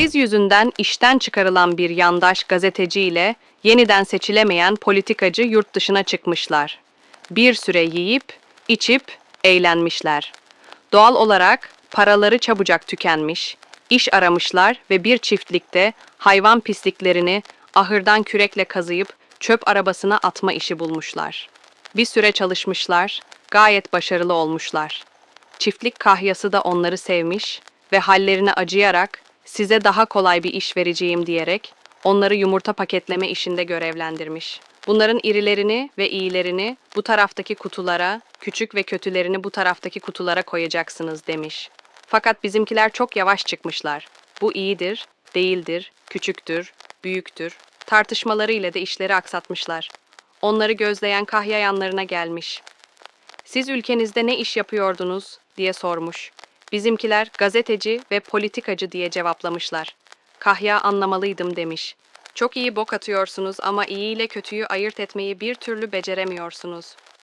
Kriz yüzünden işten çıkarılan bir yandaş gazeteci ile yeniden seçilemeyen politikacı yurt dışına çıkmışlar. Bir süre yiyip, içip, eğlenmişler. Doğal olarak paraları çabucak tükenmiş, iş aramışlar ve bir çiftlikte hayvan pisliklerini ahırdan kürekle kazıyıp çöp arabasına atma işi bulmuşlar. Bir süre çalışmışlar, gayet başarılı olmuşlar. Çiftlik kahyası da onları sevmiş ve hallerine acıyarak size daha kolay bir iş vereceğim diyerek onları yumurta paketleme işinde görevlendirmiş. Bunların irilerini ve iyilerini bu taraftaki kutulara, küçük ve kötülerini bu taraftaki kutulara koyacaksınız demiş. Fakat bizimkiler çok yavaş çıkmışlar. Bu iyidir, değildir, küçüktür, büyüktür. Tartışmalarıyla da işleri aksatmışlar. Onları gözleyen kahya yanlarına gelmiş. Siz ülkenizde ne iş yapıyordunuz diye sormuş. Bizimkiler gazeteci ve politikacı diye cevaplamışlar. Kahya anlamalıydım demiş. Çok iyi bok atıyorsunuz ama iyi ile kötüyü ayırt etmeyi bir türlü beceremiyorsunuz.